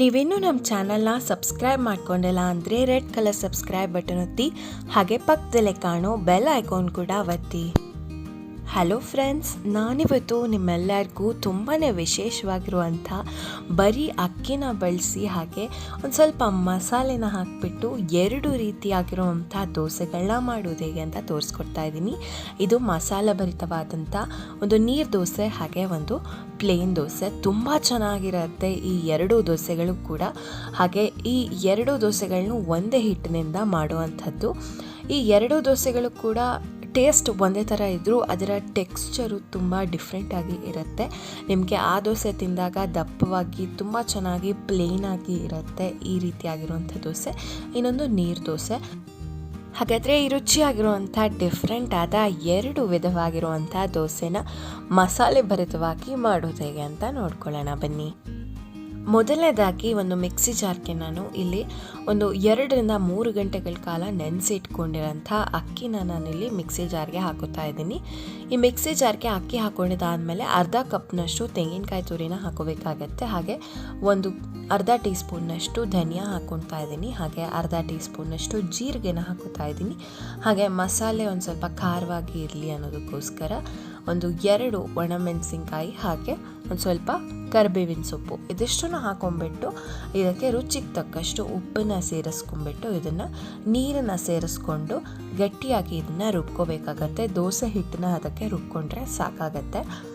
ನೀವಿನ್ನೂ ನಮ್ಮ ಚಾನಲ್ನ ಸಬ್ಸ್ಕ್ರೈಬ್ ಮಾಡ್ಕೊಂಡಿಲ್ಲ ಅಂದರೆ ರೆಡ್ ಕಲರ್ ಸಬ್ಸ್ಕ್ರೈಬ್ ಬಟನ್ ಒತ್ತಿ, ಹಾಗೆ ಪಕ್ಕದಲ್ಲೇ ಕಾಣೋ ಬೆಲ್ ಐಕಾನ್ ಕೂಡ ಒತ್ತಿ. ಹಲೋ ಫ್ರೆಂಡ್ಸ್ ನಾನಿವತ್ತು ನಿಮ್ಮೆಲ್ಲರಿಗೂ ತುಂಬಾ ವಿಶೇಷವಾಗಿರುವಂಥ ಬರೀ ಅಕ್ಕಿನ ಬಳಸಿ ಹಾಗೆ ಒಂದು ಸ್ವಲ್ಪ ಮಸಾಲೆನ ಹಾಕಿಬಿಟ್ಟು ಎರಡು ರೀತಿಯಾಗಿರುವಂಥ ದೋಸೆಗಳನ್ನ ಮಾಡೋದು ಹೇಗೆ ಅಂತ ತೋರಿಸ್ಕೊಡ್ತಾ ಇದ್ದೀನಿ. ಇದು ಮಸಾಲೆ ಭರಿತವಾದಂಥ ಒಂದು ನೀರು ದೋಸೆ ಹಾಗೆ ಒಂದು ಪ್ಲೇನ್ ದೋಸೆ. ತುಂಬ ಚೆನ್ನಾಗಿರುತ್ತೆ ಈ ಎರಡು ದೋಸೆಗಳು ಕೂಡ. ಹಾಗೆ ಈ ಎರಡು ದೋಸೆಗಳನ್ನು ಒಂದೇ ಹಿಟ್ಟಿನಿಂದ ಮಾಡುವಂಥದ್ದು. ಈ ಎರಡು ದೋಸೆಗಳು ಕೂಡ ಟೇಸ್ಟ್ ಒಂದೇ ಥರ ಇದ್ದರೂ ಅದರ ಟೆಕ್ಸ್ಚರು ತುಂಬ ಡಿಫ್ರೆಂಟಾಗಿ ಇರುತ್ತೆ. ನಿಮಗೆ ಆ ದೋಸೆ ತಿಂದಾಗ ದಪ್ಪವಾಗಿ, ತುಂಬ ಚೆನ್ನಾಗಿ ಪ್ಲೇನಾಗಿ ಇರುತ್ತೆ ಈ ರೀತಿಯಾಗಿರುವಂಥ ದೋಸೆ. ಇನ್ನೊಂದು ನೀರು ದೋಸೆ. ಹಾಗಾದರೆ ಈ ರುಚಿಯಾಗಿರುವಂಥ ಡಿಫ್ರೆಂಟ್ ಆದ ಎರಡು ವಿಧವಾಗಿರುವಂಥ ದೋಸೆನ ಮಸಾಲೆ ಭರಿತವಾಗಿ ಮಾಡೋದು ಹೇಗೆ ಅಂತ ನೋಡ್ಕೊಳ್ಳೋಣ ಬನ್ನಿ. ಮೊದಲನೇದಾಗಿ ಒಂದು ಮಿಕ್ಸಿ ಜಾರ್ಗೆ ನಾನು ಇಲ್ಲಿ ಒಂದು ಎರಡರಿಂದ ಮೂರು ಗಂಟೆಗಳ ಕಾಲ ನೆನೆಸಿ ಇಟ್ಕೊಂಡಿರೋಂಥ ಅಕ್ಕಿನ ನಾನಿಲ್ಲಿ ಮಿಕ್ಸಿ ಜಾರ್ಗೆ ಹಾಕೋತಾ ಇದ್ದೀನಿ. ಈ ಮಿಕ್ಸಿ ಜಾರ್ಗೆ ಅಕ್ಕಿ ಹಾಕೊಂಡಿದ್ದಾದಮೇಲೆ ಅರ್ಧ ಕಪ್ನಷ್ಟು ತೆಂಗಿನಕಾಯಿ ತುರಿನ ಹಾಕೋಬೇಕಾಗತ್ತೆ. ಹಾಗೆ ಒಂದು ಅರ್ಧ ಟೀ ಸ್ಪೂನ್ನಷ್ಟು ಧನಿಯಾ ಹಾಕ್ಕೊತಾ ಇದ್ದೀನಿ. ಹಾಗೆ ಅರ್ಧ ಟೀ ಸ್ಪೂನ್ನಷ್ಟು ಜೀರಿಗೆನ ಹಾಕೋತಾ ಇದ್ದೀನಿ. ಹಾಗೆ ಮಸಾಲೆ ಒಂದು ಸ್ವಲ್ಪ ಖಾರವಾಗಿ ಇರಲಿ ಅನ್ನೋದಕ್ಕೋಸ್ಕರ ಒಂದು ಎರಡು ಒಣಮೆಣಸಿನ್ಕಾಯಿ ಹಾಗೆ ಒಂದು ಸ್ವಲ್ಪ ಕರಿಬೇವಿನ ಸೊಪ್ಪು. ಇದಿಷ್ಟನ್ನು ಹಾಕೊಂಬಿಟ್ಟು ಇದಕ್ಕೆ ರುಚಿಗೆ ತಕ್ಕಷ್ಟು ಉಪ್ಪನ್ನು ಸೇರಿಸ್ಕೊಂಡ್ಬಿಟ್ಟು ಇದನ್ನು ನೀರನ್ನು ಸೇರಿಸ್ಕೊಂಡು ಗಟ್ಟಿಯಾಗಿ ಇದನ್ನು ರುಬ್ಕೋಬೇಕಾಗತ್ತೆ. ದೋಸೆ ಹಿಟ್ಟನ್ನ ಅದಕ್ಕೆ ರುಬ್ಕೊಂಡ್ರೆ ಸಾಕಾಗತ್ತೆ.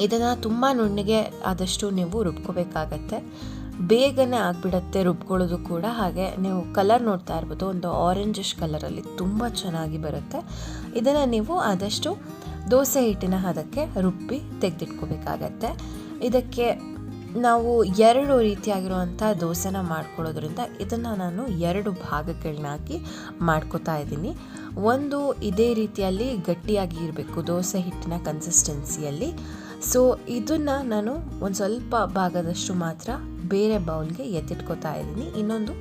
ಇದನ್ನು ತುಂಬ ನುಣ್ಣಗೆ ಆದಷ್ಟು ನೀವು ರುಬ್ಕೋಬೇಕಾಗತ್ತೆ. ಬೇಗನೆ ಆಗಿಬಿಡತ್ತೆ ರುಬ್ಕೊಳ್ಳೋದು ಕೂಡ. ಹಾಗೆ ನೀವು ಕಲರ್ ನೋಡ್ತಾ ಇರ್ಬೋದು. ಒಂದು ಆರೆಂಜಿಶ್ ಕಲರಲ್ಲಿ ತುಂಬ ಚೆನ್ನಾಗಿ ಬರುತ್ತೆ. ಇದನ್ನು ನೀವು ಆದಷ್ಟು ದೋಸೆ ಹಿಟ್ಟಿನ ಹದಕ್ಕೆ ರುಬ್ಬಿ ತೆಗೆದಿಟ್ಕೋಬೇಕಾಗತ್ತೆ. ಇದಕ್ಕೆ ನಾವು ಎರಡು ರೀತಿಯಾಗಿರುವಂಥ ದೋಸೆನ ಮಾಡ್ಕೊಳ್ಳೋದ್ರಿಂದ ಇದನ್ನು ನಾನು ಎರಡು ಭಾಗಗಳನ್ನಾಗಿ ಮಾಡ್ಕೋತಾ ಇದ್ದೀನಿ. ಒಂದು ಇದೇ ರೀತಿಯಲ್ಲಿ ಗಟ್ಟಿಯಾಗಿ ಇರಬೇಕು ದೋಸೆ ಹಿಟ್ಟಿನ ಕನ್ಸಿಸ್ಟೆನ್ಸಿಯಲ್ಲಿ ಸೊ ಇದನ್ನು ನಾನು ಒಂದು ಸ್ವಲ್ಪ ಭಾಗದಷ್ಟು ಮಾತ್ರ ಬೇರೆ ಬೌಲ್ಗೆ ಎತ್ತಿಟ್ಕೋತಾ ಇದ್ದೀನಿ. ಇನ್ನೊಂದು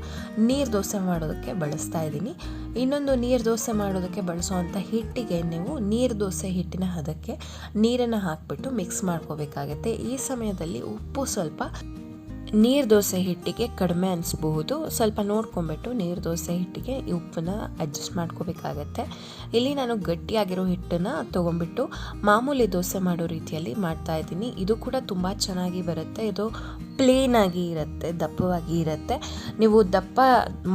ನೀರು ದೋಸೆ ಮಾಡೋದಕ್ಕೆ ಬಳಸ್ತಾ ಇದ್ದೀನಿ. ಇನ್ನೊಂದು ನೀರು ದೋಸೆ ಮಾಡೋದಕ್ಕೆ ಬಳಸುವಂಥ ಹಿಟ್ಟಿಗೆ ನೀವು ನೀರು ದೋಸೆ ಹಿಟ್ಟಿನ ಹದಕ್ಕೆ ನೀರನ್ನು ಹಾಕಿಬಿಟ್ಟು ಮಿಕ್ಸ್ ಮಾಡ್ಕೋಬೇಕಾಗತ್ತೆ. ಈ ಸಮಯದಲ್ಲಿ ಉಪ್ಪು ಸ್ವಲ್ಪ ನೀರು ದೋಸೆ ಹಿಟ್ಟಿಗೆ ಕಡಿಮೆ ಅನಿಸ್ಬಹುದು. ಸ್ವಲ್ಪ ನೋಡ್ಕೊಂಬಿಟ್ಟು ನೀರು ದೋಸೆ ಹಿಟ್ಟಿಗೆ ಈ ಉಪ್ಪನ್ನ ಅಡ್ಜಸ್ಟ್ ಮಾಡ್ಕೋಬೇಕಾಗತ್ತೆ. ಇಲ್ಲಿ ನಾನು ಗಟ್ಟಿಯಾಗಿರೋ ಹಿಟ್ಟನ್ನು ತೊಗೊಂಬಿಟ್ಟು ಮಾಮೂಲಿ ದೋಸೆ ಮಾಡೋ ರೀತಿಯಲ್ಲಿ ಮಾಡ್ತಾ ಇದ್ದೀನಿ. ಇದು ಕೂಡ ತುಂಬ ಚೆನ್ನಾಗಿ ಬರುತ್ತೆ. ಇದು ಪ್ಲೇನ್ ಆಗಿ ಇರುತ್ತೆ, ದಪ್ಪವಾಗಿ ಇರುತ್ತೆ. ನೀವು ದಪ್ಪ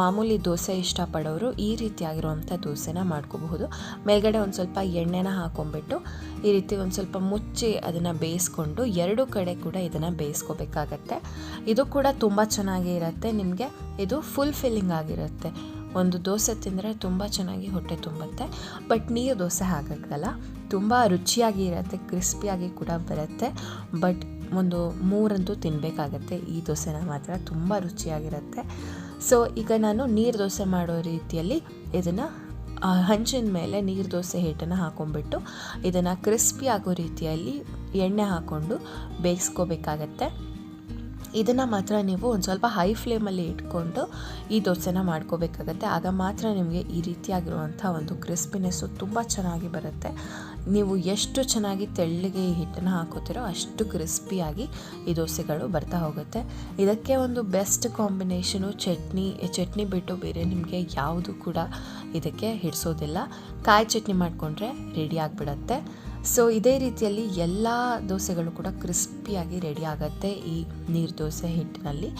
ಮಾಮೂಲಿ ದೋಸೆ ಇಷ್ಟಪಡೋರು ಈ ರೀತಿಯಾಗಿರುವಂಥ ದೋಸೆನ ಮಾಡ್ಕೋಬಹುದು. ಮೇಲ್ಗಡೆ ಒಂದು ಸ್ವಲ್ಪ ಎಣ್ಣೆನ ಹಾಕೊಂಡ್ಬಿಟ್ಟು ಈ ರೀತಿ ಒಂದು ಸ್ವಲ್ಪ ಮುಚ್ಚಿ ಅದನ್ನು ಬೇಯಿಸ್ಕೊಂಡು ಎರಡು ಕಡೆ ಕೂಡ ಇದನ್ನು ಬೇಯಿಸ್ಕೋಬೇಕಾಗತ್ತೆ. ಇದು ಕೂಡ ತುಂಬ ಚೆನ್ನಾಗಿ ಇರುತ್ತೆ. ನಿಮಗೆ ಇದು ಫುಲ್ ಫಿಲ್ಲಿಂಗ್ ಆಗಿರುತ್ತೆ. ಒಂದು ದೋಸೆ ತಿಂದರೆ ತುಂಬ ಚೆನ್ನಾಗಿ ಹೊಟ್ಟೆ ತುಂಬುತ್ತೆ. ಬಟ್ ನೀರು ದೋಸೆ ಹಾಗಾಗಲ್ಲ. ತುಂಬ ರುಚಿಯಾಗಿ ಇರುತ್ತೆ, ಕ್ರಿಸ್ಪಿಯಾಗಿ ಕೂಡ ಬರುತ್ತೆ. ಬಟ್ ಒಂದು ಮೂರಂತೂ ತಿನ್ನಬೇಕಾಗತ್ತೆ ಈ ದೋಸೆನ ಮಾತ್ರ ತುಂಬ ರುಚಿಯಾಗಿರುತ್ತೆ. ಸೊ ಈಗ ನಾನು ನೀರು ದೋಸೆ ಮಾಡೋ ರೀತಿಯಲ್ಲಿ ಇದನ್ನು ಹಂಚಿನ ಮೇಲೆ ನೀರು ದೋಸೆ ಹಿಟ್ಟನ್ನು ಹಾಕೊಂಡ್ಬಿಟ್ಟು ಇದನ್ನು ಕ್ರಿಸ್ಪಿ ಆಗೋ ರೀತಿಯಲ್ಲಿ ಎಣ್ಣೆ ಹಾಕ್ಕೊಂಡು ಬೇಯಿಸ್ಕೋಬೇಕಾಗತ್ತೆ. ಇದನ್ನು ಮಾತ್ರ ನೀವು ಒಂದು ಸ್ವಲ್ಪ ಹೈ ಫ್ಲೇಮಲ್ಲಿ ಇಟ್ಕೊಂಡು ಈ ದೋಸೆನ ಮಾಡ್ಕೋಬೇಕಾಗತ್ತೆ. ಆಗ ಮಾತ್ರ ನಿಮಗೆ ಈ ರೀತಿಯಾಗಿರುವಂಥ ಒಂದು ಕ್ರಿಸ್ಪಿನೆಸ್ಸು ತುಂಬ ಚೆನ್ನಾಗಿ ಬರುತ್ತೆ. ನೀವು ಎಷ್ಟು ಚೆನ್ನಾಗಿ ತೆಳ್ಳಗೆ ಹಿಟ್ಟನ್ನು ಹಾಕೋತಿರೋ ಅಷ್ಟು ಕ್ರಿಸ್ಪಿಯಾಗಿ ಈ ದೋಸೆಗಳು ಬರ್ತಾ ಹೋಗುತ್ತೆ. ಇದಕ್ಕೆ ಒಂದು ಬೆಸ್ಟ್ ಕಾಂಬಿನೇಷನು ಚಟ್ನಿ ಚಟ್ನಿ ಬಿಟ್ಟು ಬೇರೆ ನಿಮಗೆ ಯಾವುದು ಕೂಡ ಇದಕ್ಕೆ ಹಿಡಿಸೋದಿಲ್ಲ. ಕಾಯಿ ಚಟ್ನಿ ಮಾಡಿಕೊಂಡ್ರೆ ರೆಡಿ ಆಗಿಬಿಡತ್ತೆ. ಸೊ ಇದೇ ರೀತಿಯಲ್ಲಿ ಎಲ್ಲ ದೋಸೆಗಳು ಕೂಡ ಕ್ರಿಸ್ಪಿಯಾಗಿ ರೆಡಿ ಆಗುತ್ತೆ ಈ ನೀರು ದೋಸೆ ಹಿಟ್ಟಿನಲ್ಲಿ.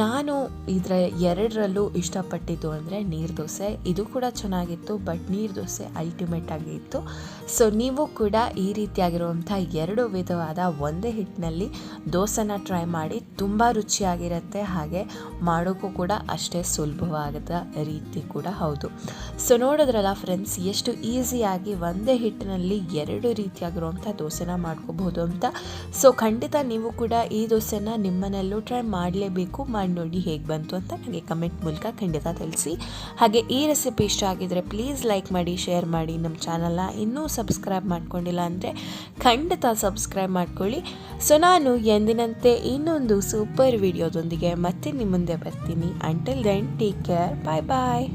ನಾನು ಇದರ ಎರಡರಲ್ಲೂ ಇಷ್ಟಪಟ್ಟಿದ್ದು ಅಂದರೆ ನೀರು ದೋಸೆ. ಇದು ಕೂಡ ಚೆನ್ನಾಗಿತ್ತು ಬಟ್ ನೀರು ದೋಸೆ ಅಲ್ಟಿಮೇಟ್ ಆಗಿ ಇತ್ತು. ಸೊ ನೀವು ಕೂಡ ಈ ರೀತಿಯಾಗಿರುವಂಥ ಎರಡು ವಿಧವಾದ ಒಂದೇ ಹಿಟ್ಟಿನಲ್ಲಿ ದೋಸೆನ ಟ್ರೈ ಮಾಡಿ ತುಂಬ ರುಚಿಯಾಗಿರುತ್ತೆ, ಹಾಗೆ ಮಾಡೋಕ್ಕೂ ಕೂಡ ಅಷ್ಟೇ ಸುಲಭವಾದ ರೀತಿ ಕೂಡ ಹೌದು. ಸೊ ನೋಡಿದ್ರಲ್ಲ ಫ್ರೆಂಡ್ಸ್ ಎಷ್ಟು ಈಸಿಯಾಗಿ ಒಂದೇ ಹಿಟ್ಟಿನಲ್ಲಿ ಎರಡು ರೀತಿಯಾಗಿರುವಂಥ ದೋಸೆನ ಮಾಡ್ಕೋಬಹುದು ಅಂತ. ಸೊ ಖಂಡಿತ ನೀವು ಕೂಡ ಈ ದೋಸೆನ ನಿಮ್ಮನೆಯಲ್ಲೂ ಟ್ರೈ ಮಾಡಲೇಬೇಕು. ಮಾಡಿ ನೋಡಿ ಹೇಗೆ ಬಂತು ಅಂತ ನನಗೆ ಕಮೆಂಟ್ ಮೂಲಕ ಖಂಡಿತ ತಿಳಿಸಿ. ಹಾಗೆ ಈ ರೆಸಿಪಿ ಇಷ್ಟ ಆಗಿದ್ರೆ ಪ್ಲೀಸ್ ಲೈಕ್ ಮಾಡಿ ಶೇರ್ ಮಾಡಿ. ನಮ್ಮ ಚಾನಲ್ನ ಇನ್ನೂ ಸಬ್ಸ್ಕ್ರೈಬ್ ಮಾಡ್ಕೊಂಡಿಲ್ಲ ಅಂದರೆ ಖಂಡಿತ ಸಬ್ಸ್ಕ್ರೈಬ್ ಮಾಡ್ಕೊಳ್ಳಿ. ಸೊ ನಾನು ಎಂದಿನಂತೆ ಇನ್ನೊಂದು ಸೂಪರ್ ವಿಡಿಯೋದೊಂದಿಗೆ ಮತ್ತೆ ನಿಮ್ಮ ಮುಂದೆ ಬರ್ತೀನಿ. Until then take care bye bye